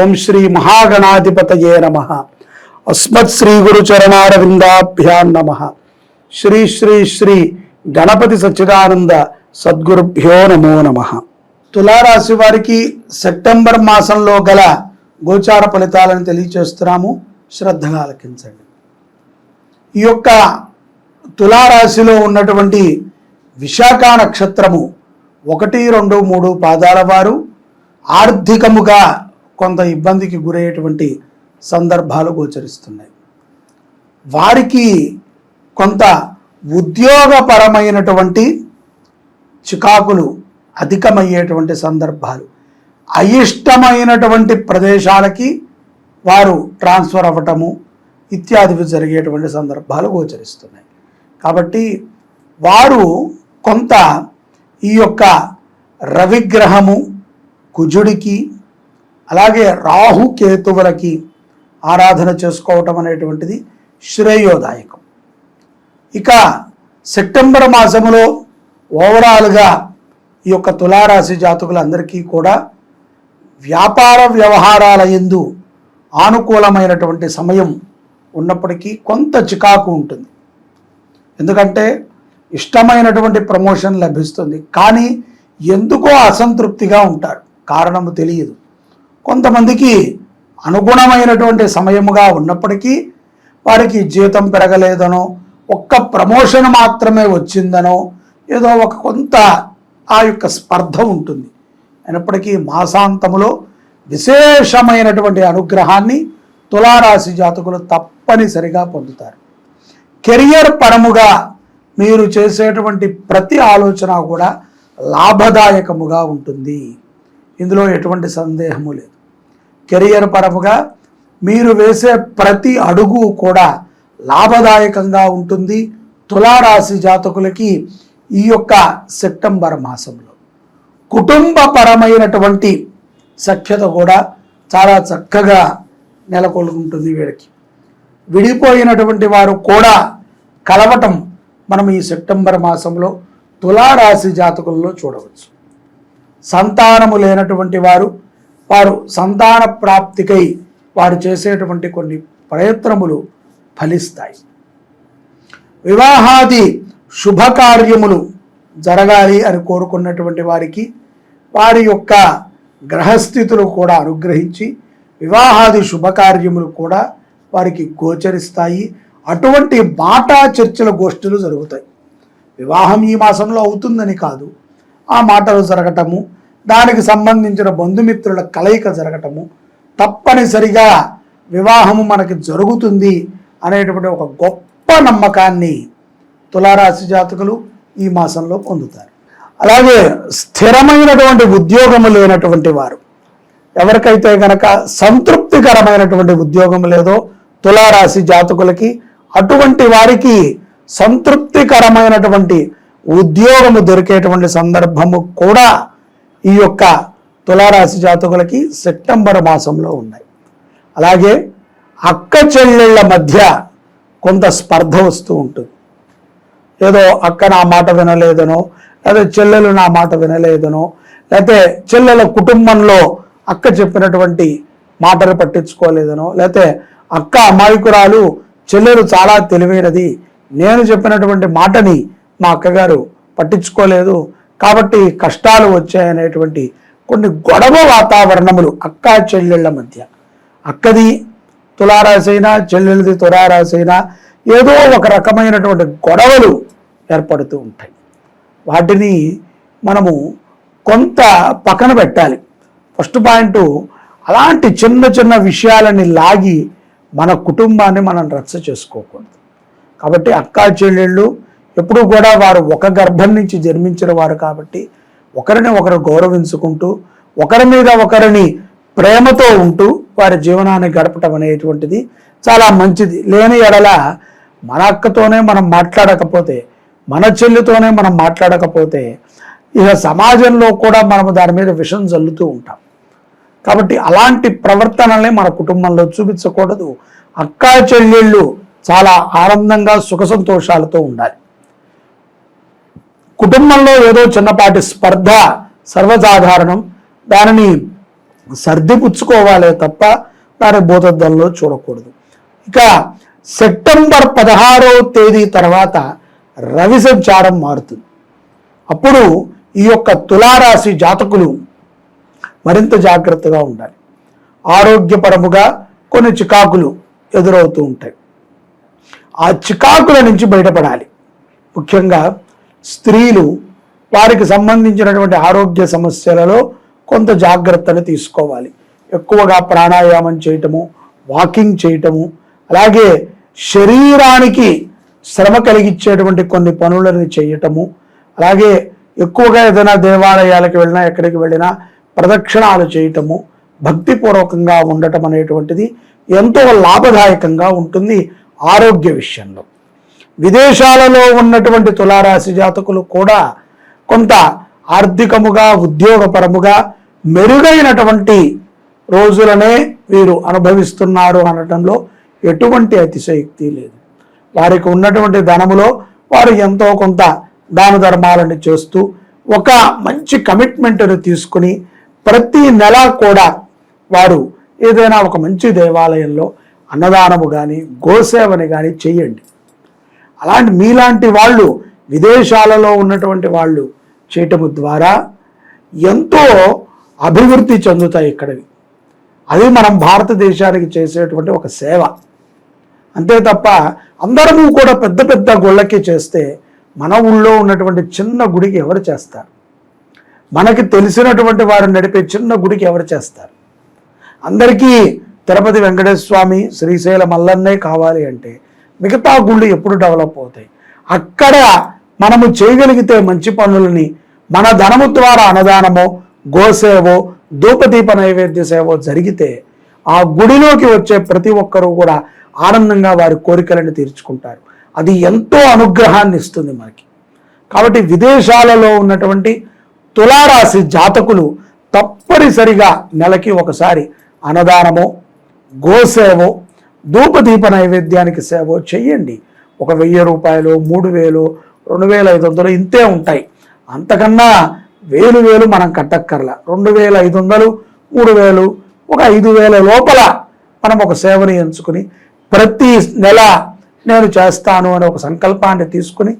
ఓం శ్రీ మహాగణాధిపతయే నమ. అస్మత్ శ్రీ గురు చరణారవిందాభ్యాం నమ. శ్రీ శ్రీ శ్రీ గణపతి సచ్చిదానంద సద్గురుభ్యో నమో నమ. తులారాశి వారికి సెప్టెంబర్ మాసంలో గల గోచార ఫలితాలను తెలియచేస్తున్నాము. శ్రద్ధగా ఆలకించండి. ఈ యొక్క తులారాశిలో ఉన్నటువంటి విశాఖ నక్షత్రము ఒకటి రెండు మూడు పాదాల వారు ఆర్థికముగా కొంత ఇబ్బందికి గురయ్యేటువంటి సందర్భాలు గోచరిస్తున్నాయి. వారికి కొంత ఉద్యోగపరమైనటువంటి చికాకులు అధికమయ్యేటువంటి సందర్భాలు. అయిష్టమైనటువంటి ప్రదేశాలకి వారు ట్రాన్స్ఫర్ అవ్వటము ఇత్యాదివి జరిగేటువంటి సందర్భాలు గోచరిస్తున్నాయి. కాబట్టి వారు కొంత ఈ యొక్క రవిగ్రహము కుజుడికి అలాగే రాహు కేతువులకి ఆరాధన చేసుకోవటం అనేటువంటిది శ్రేయోదాయకం. ఇక సెప్టెంబర్ మాసంలో ఓవరాల్గా ఈ యొక్క తులారాశి జాతకులందరికీ కూడా వ్యాపార వ్యవహారాల ఎందు ఆనుకూలమైనటువంటి సమయం ఉన్నప్పటికీ కొంత చికాకు ఉంటుంది. ఎందుకంటే ఇష్టమైనటువంటి ప్రమోషన్ లభిస్తుంది. కానీ ఎందుకో అసంతృప్తిగా ఉంటారు. కారణము తెలియదు. కొంతమందికి అనుగుణమైనటువంటి సమయముగా ఉన్నప్పటికీ వారికి జీతం పెరగలేదనో ఒక్క ప్రమోషన్ మాత్రమే వచ్చిందనో ఏదో ఒక కొంత ఆ యొక్క స్పర్ధ ఉంటుంది. అయినప్పటికీ మాసాంతములో విశేషమైనటువంటి అనుగ్రహాన్ని తులారాశి జాతకులు తప్పనిసరిగా పొందుతారు. కెరియర్ పరముగా మీరు చేసేటువంటి ప్రతి ఆలోచన కూడా లాభదాయకముగా ఉంటుంది. ఇందులో ఎటువంటి సందేహము లేదు. కెరియర్ పరముగా మీరు వేసే ప్రతి అడుగు కూడా లాభదాయకంగా ఉంటుంది. తులారాశి జాతకులకి ఈ యొక్క సెప్టెంబర్ మాసంలో కుటుంబపరమైనటువంటి సఖ్యత కూడా చాలా చక్కగా నెలకొల్పుంటుంది వీడికి. విడిపోయినటువంటి వారు కూడా కలవటం మనం ఈ సెప్టెంబర్ మాసంలో తులారాశి జాతకుల్లో చూడవచ్చు. సంతానము లేనటువంటి వారు వారు సంతాన ప్రాప్తికై వారు చేసేటువంటి కొన్ని ప్రయత్నములు ఫలిస్తాయి. వివాహాది శుభకార్యములు జరగాలి అని కోరుకున్నటువంటి వారికి వారి యొక్క గ్రహస్థితులు కూడా అనుగ్రహించి వివాహాది శుభకార్యములు కూడా వారికి గోచరిస్తాయి. అటువంటి మాటా చర్చల గోష్ఠులు జరుగుతాయి. వివాహం ఈ మాసంలో అవుతుందని కాదు. ఆ మాటలు జరగటము దానికి సంబంధించిన బంధుమిత్రుల కలయిక జరగటము తప్పనిసరిగా వివాహము మనకి జరుగుతుంది అనేటువంటి ఒక గొప్ప నమ్మకాన్ని తులారాశి జాతకులు ఈ మాసంలో పొందుతారు. అలాగే స్థిరమైనటువంటి ఉద్యోగము లేనటువంటి వారు ఎవరికైతే గనక సంతృప్తికరమైనటువంటి ఉద్యోగం లేదో తులారాశి జాతకులకి అటువంటి వారికి సంతృప్తికరమైనటువంటి ఉద్యోగము దొరికేటువంటి సందర్భము కూడా ఈ యొక్క తులారాశి జాతకులకి సెప్టెంబర్ మాసంలో ఉన్నాయి. అలాగే అక్క చెల్లెళ్ళ మధ్య కొంత స్పర్ధ వస్తూ ఉంటుంది. ఏదో అక్క నా మాట వినలేదనో లేదా చెల్లెలు నా మాట వినలేదనో లేకపోతే చెల్లెల కుటుంబంలో అక్క చెప్పినటువంటి మాటలు పట్టించుకోలేదనో లేకపోతే అక్క అమాయకురాలు చెల్లెలు చాలా తెలివైనది నేను చెప్పినటువంటి మాటని మా అక్కగారు పట్టించుకోలేదు కాబట్టి కష్టాలు వచ్చాయనేటువంటి కొన్ని గొడవ వాతావరణములు అక్క చెల్లెళ్ళ మధ్య. అక్కది తులారాసైనా చెల్లెలది తులారాసైనా ఏదో ఒక రకమైనటువంటి గొడవలు ఏర్పడుతూ ఉంటాయి. వాటిని మనము కొంత పక్కన పెట్టాలి. ఫస్ట్ పాయింట్ అలాంటి చిన్న చిన్న విషయాలని లాగి మన కుటుంబాన్ని మనం రచ్చ చేసుకోకూడదు. కాబట్టి అక్కా చెల్లెళ్ళు ఎప్పుడూ కూడా వారు ఒక గర్భం నుంచి జన్మించిన వారు కాబట్టి ఒకరిని ఒకరు గౌరవించుకుంటూ ఒకరి మీద ఒకరిని ప్రేమతో ఉంటూ వారి జీవనాన్ని గడపటం అనేటువంటిది చాలా మంచిది. లేని ఎడల మన అక్కతోనే మనం మాట్లాడకపోతే మన చెల్లితోనే మనం మాట్లాడకపోతే ఇక సమాజంలో కూడా మనము దాని మీద విషం చల్లుతూ ఉంటాం. కాబట్టి అలాంటి ప్రవర్తనల్ని మన కుటుంబంలో చూపించకూడదు. అక్కా చెల్లెళ్ళు చాలా ఆనందంగా సుఖ సంతోషాలతో ఉండాలి. కుటుంబంలో ఏదో చిన్నపాటి స్పర్ధ సర్వసాధారణం. దానిని సర్దిపుచ్చుకోవాలే తప్ప దాని భూతద్దంలో చూడకూడదు. ఇక సెప్టెంబర్ పదహారవ తేదీ తర్వాత రవి సంచారం మారుతుంది. అప్పుడు ఈ యొక్క తులారాశి జాతకులు మరింత జాగ్రత్తగా ఉండాలి. ఆరోగ్యపరముగా కొన్ని చికాకులు ఎదురవుతూ ఉంటాయి. ఆ చికాకుల నుంచి బయటపడాలి. ముఖ్యంగా స్త్రీలు వారికి సంబంధించినటువంటి ఆరోగ్య సమస్యలలో కొంత జాగ్రత్తను తీసుకోవాలి. ఎక్కువగా ప్రాణాయామం చేయటము వాకింగ్ చేయటము అలాగే శరీరానికి శ్రమ కలిగించేటువంటి కొన్ని పనులను చేయటము అలాగే ఎక్కువగా ఏదైనా దేవాలయాలకు వెళ్ళినా ఎక్కడికి వెళ్ళినా ప్రదక్షిణాలు చేయటము భక్తిపూర్వకంగా ఉండటం అనేటువంటిది ఎంతో లాభదాయకంగా ఉంటుంది ఆరోగ్య విషయంలో. విదేశాలలో ఉన్నటువంటి తులారాశి జాతకులు కూడా కొంత ఆర్థికముగా ఉద్యోగపరముగా మెరుగైనటువంటి రోజులనే వీరు అనుభవిస్తున్నారు అనటంలో ఎటువంటి అతిశయక్తి లేదు. వారికి ఉన్నటువంటి ధనములో వారు ఎంతో కొంత దాన ధర్మాలను చేస్తూ ఒక మంచి కమిట్మెంట్ను తీసుకుని ప్రతి నెల కూడా వారు ఏదైనా ఒక మంచి దేవాలయంలో అన్నదానము కానీ గోసేవని కానీ చేయండి. అలాంటి మీలాంటి వాళ్ళు విదేశాలలో ఉన్నటువంటి వాళ్ళు చేయటము ద్వారా ఎంతో అభివృద్ధి చెందుతాయి ఇక్కడవి. అది మనం భారతదేశానికి చేసేటువంటి ఒక సేవ. అంతే తప్ప అందరము కూడా పెద్ద పెద్ద గుళ్ళకి చేస్తే మన ఊళ్ళో ఉన్నటువంటి చిన్న గుడికి ఎవరు చేస్తారు? మనకి తెలిసినటువంటి వారు నడిపే చిన్న గుడికి ఎవరు చేస్తారు? అందరికీ తిరుపతి వెంకటేశ్వర స్వామి శ్రీశైల మల్లన్నే కావాలి అంటే మిగతా గుళ్ళు ఎప్పుడు డెవలప్ అవుతాయి. అక్కడ మనము చేయగలిగితే మంచి పనులని మన ధనము ద్వారా అన్నదానమో గోసేవో ధూపదీప నైవేద్య సేవో జరిగితే ఆ గుడిలోకి వచ్చే ప్రతి ఒక్కరూ కూడా ఆనందంగా వారి కోరికలను తీర్చుకుంటారు. అది ఎంతో అనుగ్రహాన్ని ఇస్తుంది మనకి. కాబట్టి విదేశాలలో ఉన్నటువంటి తులారాశి జాతకులు తప్పనిసరిగా నెలకి ఒకసారి అన్నదానమో గోసేవో ధూపదీప నైవేద్యానికి సేవ చెయ్యండి ఒక వెయ్యి రూపాయలు మూడు వేలు రెండు వేల ఐదు వందలు ఇంతే ఉంటాయి. అంతకన్నా వేలు వేలు మనం కట్టక్కర్లా. రెండు వేల ఐదు వందలు మూడు వేలు ఒక ఐదు వేల లోపల మనం ఒక సేవని ఎంచుకుని ప్రతి నెల నేను చేస్తాను అనే ఒక సంకల్పాన్ని తీసుకుని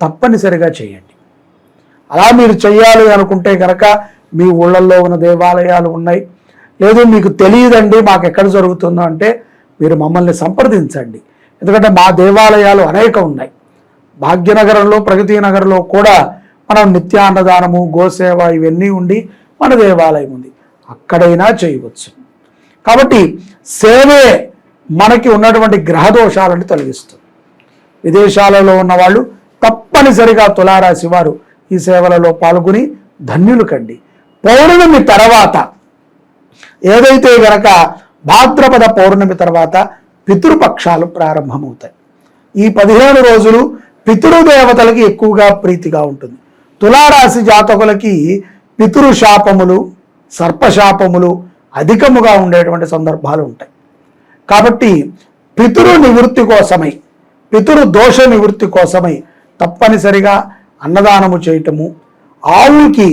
తప్పనిసరిగా చేయండి. అలా మీరు చేయాలి అనుకుంటే కనుక మీ ఊళ్ళల్లో ఉన్న దేవాలయాలు ఉన్నాయి. లేదు మీకు తెలియదండి మాకు ఎక్కడ జరుగుతుందో అంటే మీరు మమ్మల్ని సంప్రదించండి. ఎందుకంటే మా దేవాలయాలు అనేక ఉన్నాయి. భాగ్యనగరంలో ప్రగతి నగరంలో కూడా మనం నిత్యాన్నదానము గోసేవ ఇవన్నీ ఉండి మన దేవాలయం ఉంది. అక్కడైనా చేయవచ్చు. కాబట్టి సేవే మనకి ఉన్నటువంటి గ్రహ దోషాలను తొలగిస్తుంది. విదేశాలలో ఉన్న వాళ్ళు తప్పనిసరిగా తులారాశి వారు ఈ సేవలలో పాల్గొని ధన్యులు కండి. పౌర్ణమి తర్వాత ఏదైతే గనక భాద్రపద పౌర్ణమి తర్వాత పితృపక్షాలు ప్రారంభమవుతాయి. ఈ పదిహేను రోజులు పితృదేవతలకి ఎక్కువగా ప్రీతిగా ఉంటుంది. తులారాశి జాతకులకి పితృశాపములు సర్పశాపములు అధికముగా ఉండేటువంటి సందర్భాలు ఉంటాయి. కాబట్టి పితృ నివృత్తి కోసమై పితృ దోష నివృత్తి కోసమై తప్పనిసరిగా అన్నదానము చేయటము ఆవుకి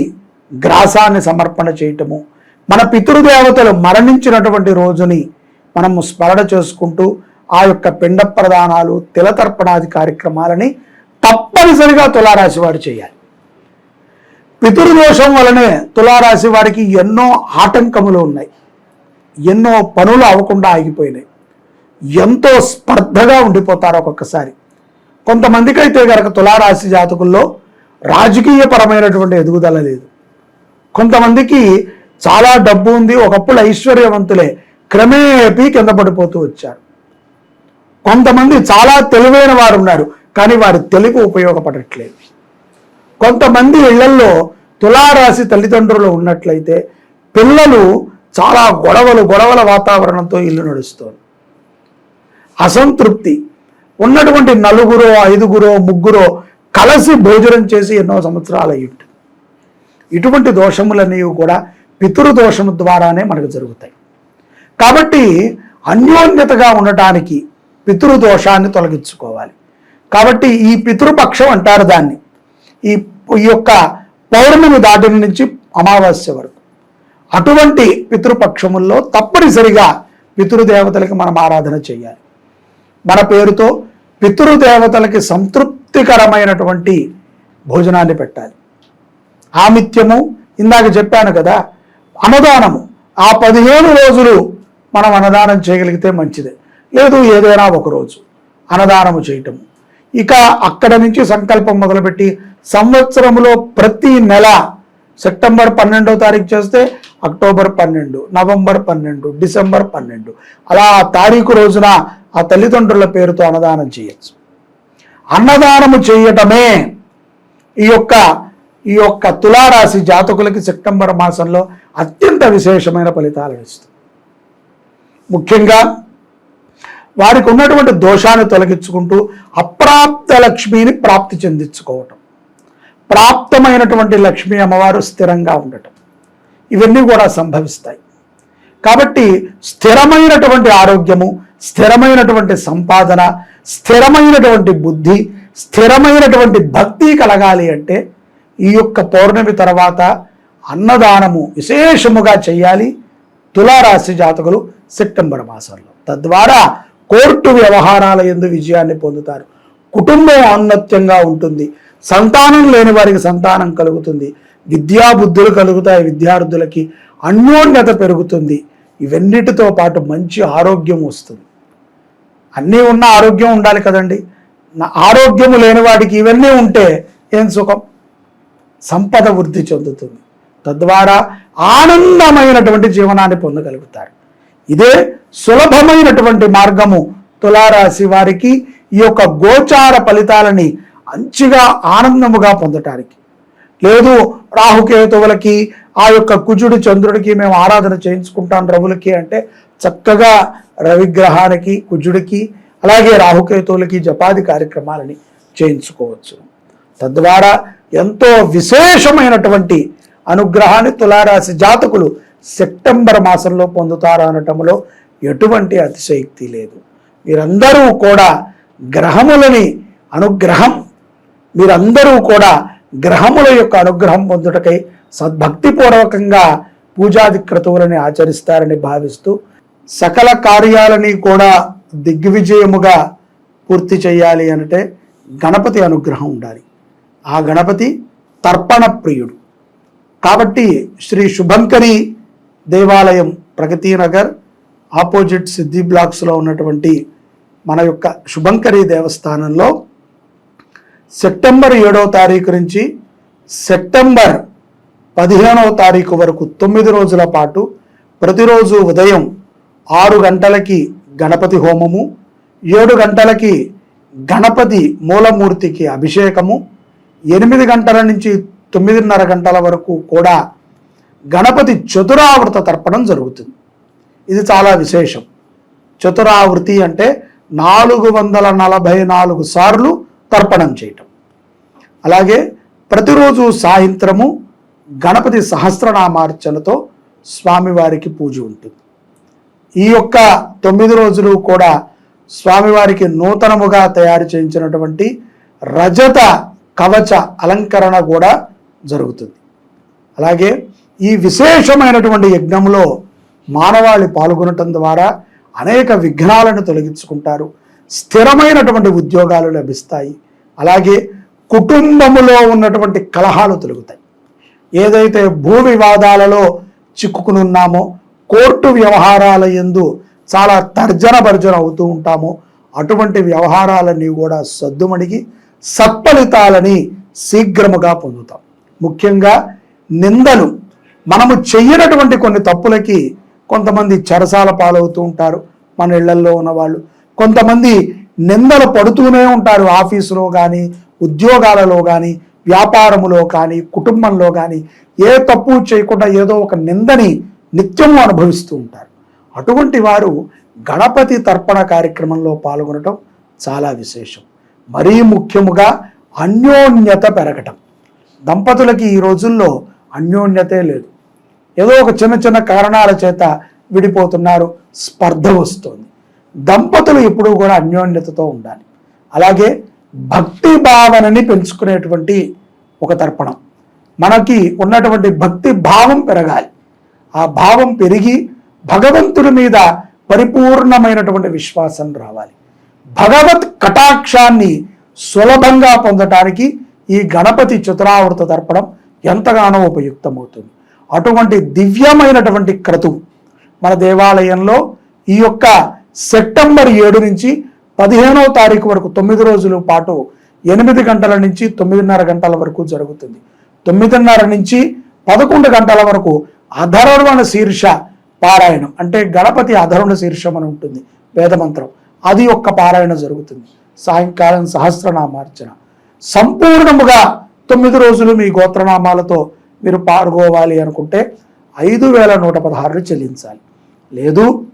గ్రాసాన్ని సమర్పణ చేయటము మన పితృదేవతలు మరణించినటువంటి రోజుని మనము స్మరణ చేసుకుంటూ ఆ యొక్క పిండ ప్రదానాలు తిలతర్పణాది కార్యక్రమాలని తప్పనిసరిగా తులారాశి వారు చేయాలి. పితృదోషం వలనే తులారాశి వారికి ఎన్నో ఆటంకములు ఉన్నాయి. ఎన్నో పనులు అవ్వకుండా ఆగిపోయినాయి. ఎంతో స్పర్ధగా ఉండిపోతారు ఒక్కొక్కసారి. కొంతమందికి అయితే గనక తులారాశి జాతకుల్లో రాజకీయపరమైనటువంటి ఎదుగుదల లేదు. కొంతమందికి చాలా డబ్బు ఉంది ఒకప్పుడు ఐశ్వర్యవంతులే. క్రమేపీ కింద పడిపోతూ వచ్చారు. కొంతమంది చాలా తెలివైన వారు ఉన్నారు కానీ వారి తెలివి ఉపయోగపడట్లేదు. కొంతమంది ఇళ్ళల్లో తులారాశి తల్లిదండ్రులు ఉన్నట్లయితే పిల్లలు చాలా గొడవలు గొడవల వాతావరణంతో ఇల్లు నడుస్తోంది. అసంతృప్తి. ఉన్నటువంటి నలుగురో ఐదుగురో ముగ్గురో కలిసి భోజనం చేసి ఎన్నో సంవత్సరాలు అయ్యి ఉంటుంది ఇటువంటి దోషములన్నీ కూడా పితృదోషము ద్వారానే మనకు జరుగుతాయి. కాబట్టి అన్యోన్యతగా ఉండటానికి పితృదోషాన్ని తొలగించుకోవాలి. కాబట్టి ఈ పితృపక్షం అంటారు దాన్ని. ఈ ఈ యొక్క పౌర్ణమి దాటిన నుంచి అమావాస్య వరకు. అటువంటి పితృపక్షముల్లో తప్పనిసరిగా పితృదేవతలకి మనం ఆరాధన చేయాలి. మన పేరుతో పితృదేవతలకి సంతృప్తికరమైనటువంటి భోజనాన్ని పెట్టాలి. ఆమిత్యము ఇందాక చెప్పాను కదా అన్నదానము. ఆ పదిహేను రోజులు మనం అన్నదానం చేయగలిగితే మంచిదే. లేదు ఏదైనా ఒక రోజు అన్నదానము చేయటము. ఇక అక్కడ నుంచి సంకల్పం మొదలుపెట్టి సంవత్సరంలో ప్రతి నెల సెప్టెంబర్ పన్నెండో తారీఖు చేస్తే అక్టోబర్ పన్నెండు నవంబర్ పన్నెండు డిసెంబర్ పన్నెండు. అలా ఆ తారీఖు రోజున ఆ తల్లిదండ్రుల పేరుతో అన్నదానం చేయొచ్చు. అన్నదానము చేయటమే ఈ యొక్క ఈ యొక్క తులారాశి జాతకులకి సెప్టెంబర్ మాసంలో అత్యంత విశేషమైన ఫలితాలు ఇస్తుంది. ముఖ్యంగా వారికి ఉన్నటువంటి దోషాన్ని తొలగించుకుంటూ అప్రాప్త లక్ష్మిని ప్రాప్తి చెందించుకోవటం ప్రాప్తమైనటువంటి లక్ష్మీ అమ్మవారు స్థిరంగా ఉండటం ఇవన్నీ కూడా సంభవిస్తాయి. కాబట్టి స్థిరమైనటువంటి ఆరోగ్యము స్థిరమైనటువంటి సంపాదన స్థిరమైనటువంటి బుద్ధి స్థిరమైనటువంటి భక్తి కలగాలి అంటే ఈ యొక్క పౌర్ణమి తర్వాత అన్నదానము విశేషముగా చేయాలి తులారాశి జాతకులు సెప్టెంబర్ మాసంలో. తద్వారా కోర్టు వ్యవహారాల ఎందు విజయాన్ని పొందుతారు. కుటుంబం ఔన్నత్యంగా ఉంటుంది. సంతానం లేని వారికి సంతానం కలుగుతుంది. విద్యాబుద్ధులు కలుగుతాయి విద్యార్థులకి. అన్యోన్యత పెరుగుతుంది. ఇవన్నిటితో పాటు మంచి ఆరోగ్యం వస్తుంది. అన్నీ ఉన్న ఆరోగ్యం ఉండాలి కదండి. నా ఆరోగ్యము లేని వాడికి ఇవన్నీ ఉంటే ఏం సుఖం? సంపద వృద్ధి చెందుతుంది. తద్వారా ఆనందమైనటువంటి జీవనాన్ని పొందగలుగుతారు. ఇదే సులభమైనటువంటి మార్గము తులారాశి వారికి ఈ యొక్క గోచార ఫలితాలని మంచిగా ఆనందముగా పొందటానికి. లేదు రాహుకేతువులకి ఆ యొక్క కుజుడు చంద్రుడికి మేము ఆరాధన చేయించుకుంటాం రవులకి అంటే చక్కగా రవిగ్రహానికి కుజుడికి అలాగే రాహుకేతువులకి జపాది కార్యక్రమాలని చేయించుకోవచ్చు. తద్వారా ఎంతో విశేషమైనటువంటి అనుగ్రహాన్ని తులారాశి జాతకులు సెప్టెంబర్ మాసంలో పొందుతారు అనటంలో ఎటువంటి అతిశయక్తి లేదు. మీరందరూ కూడా గ్రహములని అనుగ్రహం మీరందరూ కూడా గ్రహముల యొక్క అనుగ్రహం పొందుటకై సద్భక్తిపూర్వకంగా పూజాది క్రతువులని ఆచరిస్తారని భావిస్తూ సకల కార్యాలని కూడా దిగ్విజయముగా పూర్తి చేయాలి అంటే గణపతి అనుగ్రహం ఉండాలి. ఆ గణపతి తర్పణ ప్రియుడు. కాబట్టి శ్రీ శుభంకరి దేవాలయం ప్రగతి నగర్ ఆపోజిట్ సిద్ధి బ్లాక్స్లో ఉన్నటువంటి మన యొక్క శుభంకరి దేవస్థానంలో సెప్టెంబర్ ఏడవ తారీఖు నుంచి సెప్టెంబర్ పదిహేనవ తారీఖు వరకు తొమ్మిది రోజుల పాటు ప్రతిరోజు ఉదయం ఆరు గంటలకి గణపతి హోమము ఏడు గంటలకి గణపతి మూలమూర్తికి అభిషేకము ఎనిమిది గంటల నుంచి తొమ్మిదిన్నర గంటల వరకు కూడా గణపతి చతురావృత తర్పణం జరుగుతుంది. ఇది చాలా విశేషం. చతురావృతి అంటే నాలుగు వందల నలభై నాలుగు సార్లు తర్పణం చేయటం. అలాగే ప్రతిరోజు సాయంత్రము గణపతి సహస్రనామార్చనతో స్వామివారికి పూజ ఉంటుంది. ఈ యొక్క తొమ్మిది రోజులు కూడా స్వామివారికి నూతనముగా తయారు చేయించినటువంటి రజత కవచ అలంకరణ కూడా జరుగుతుంది. అలాగే ఈ విశేషమైనటువంటి యజ్ఞంలో మానవాళి పాల్గొనటం ద్వారా అనేక విఘ్నాలను తొలగించుకుంటారు. స్థిరమైనటువంటి ఉద్యోగాలు లభిస్తాయి. అలాగే కుటుంబములో ఉన్నటువంటి కలహాలు తొలగుతాయి. ఏదైతే భూ వివాదాలలో చిక్కుకునున్నామో కోర్టు వ్యవహారాల ఎందు చాలా తర్జన భర్జన అవుతూ ఉంటామో అటువంటి వ్యవహారాలన్నీ కూడా సద్దుమణిగి సత్ఫలితాలని శీఘ్రముగా పొందుతాం. ముఖ్యంగా నిందలు. మనము చెయ్యనటువంటి కొన్ని తప్పులకి కొంతమంది చెరసాల పాలవుతూ ఉంటారు. మన ఇళ్ళల్లో ఉన్నవాళ్ళు. కొంతమంది నిందలు పడుతూనే ఉంటారు ఆఫీసులో కానీ ఉద్యోగాలలో కానీ వ్యాపారములో కానీ కుటుంబంలో కానీ ఏ తప్పు చేయకుండా ఏదో ఒక నిందని నిత్యము అనుభవిస్తూ ఉంటారు. అటువంటి వారు గణపతి తర్పణ కార్యక్రమంలో పాల్గొనటం చాలా విశేషం. మరీ ముఖ్యముగా అన్యోన్యత పెరగటం. దంపతులకి ఈ రోజుల్లో అన్యోన్యతే లేదు. ఏదో ఒక చిన్న చిన్న కారణాల చేత విడిపోతున్నారు స్పర్ధ వస్తుంది. దంపతులు ఎప్పుడూ కూడా అన్యోన్యతతో ఉండాలి. అలాగే భక్తి భావనని పెంచుకునేటువంటి ఒక తర్పణం. మనకి ఉన్నటువంటి భక్తి భావం పెరగాలి. ఆ భావం పెరిగి భగవంతుడి మీద పరిపూర్ణమైనటువంటి విశ్వాసం రావాలి. భగవత్ కటాక్షాన్ని సులభంగా పొందటానికి ఈ గణపతి చతురావృత తర్పణం ఎంతగానో ఉపయుక్తమవుతుంది. అటువంటి దివ్యమైనటువంటి క్రతువు మన దేవాలయంలో ఈ యొక్క సెప్టెంబర్ ఏడు నుంచి పదిహేనవ తారీఖు వరకు తొమ్మిది రోజుల పాటు ఎనిమిది గంటల నుంచి తొమ్మిదిన్నర గంటల వరకు జరుగుతుంది. తొమ్మిదిన్నర నుంచి పదకొండు గంటల వరకు అధర్వణ శీర్ష పారాయణం అంటే గణపతి అధర్వణ శీర్షం అని ఉంటుంది. వేదమంత్రం. అది ఒక్క పారాయణ జరుగుతుంది. సాయంకాలం సహస్రనామార్చన. సంపూర్ణముగా తొమ్మిది రోజులు మీ గోత్రనామాలతో మీరు పాడుకోవాలి అనుకుంటే ఐదు వేల నూట పదహారులు చెల్లించాలి. లేదు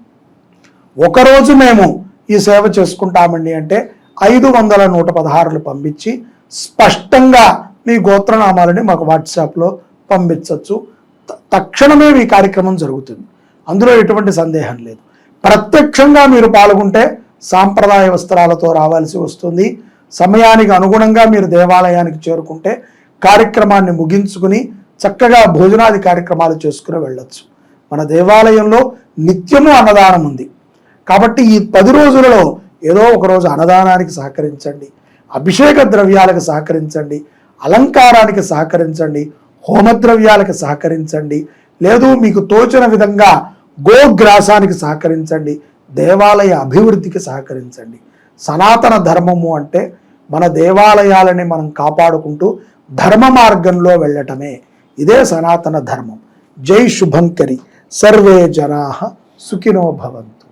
ఒకరోజు మేము ఈ సేవ చేసుకుంటామండి అంటే ఐదు వందల నూట పదహారులు పంపించి స్పష్టంగా మీ గోత్రనామాలని మాకు వాట్సాప్లో పంపించవచ్చు త- తక్షణమే ఈ కార్యక్రమం జరుగుతుంది. అందులో ఎటువంటి సందేహం లేదు. ప్రత్యక్షంగా మీరు పాల్గొంటే సాంప్రదాయ వస్త్రాలతో రావాల్సి వస్తుంది. సమయానికి అనుగుణంగా మీరు దేవాలయానికి చేరుకుంటే కార్యక్రమాన్ని ముగించుకుని చక్కగా భోజనాది కార్యక్రమాలు చేసుకుని వెళ్ళొచ్చు. మన దేవాలయంలో నిత్యము అన్నదానం ఉంది. కాబట్టి ఈ పది రోజులలో ఏదో ఒకరోజు అన్నదానానికి సహకరించండి. అభిషేక ద్రవ్యాలకు సహకరించండి. అలంకారానికి సహకరించండి. హోమద్రవ్యాలకు సహకరించండి. లేదు మీకు తోచిన విధంగా గోగ్రాసానికి సహకరించండి. దేవాలయ అభివృద్ధికి సహకరించండి. సనాతన ధర్మము అంటే మన దేవాలయాలని మనం కాపాడుకుంటూ ధర్మ మార్గంలో వెళ్ళటమే. ఇదే సనాతన ధర్మం. జై శుభంకరి. సర్వే జనా సుఖినో భవంతు.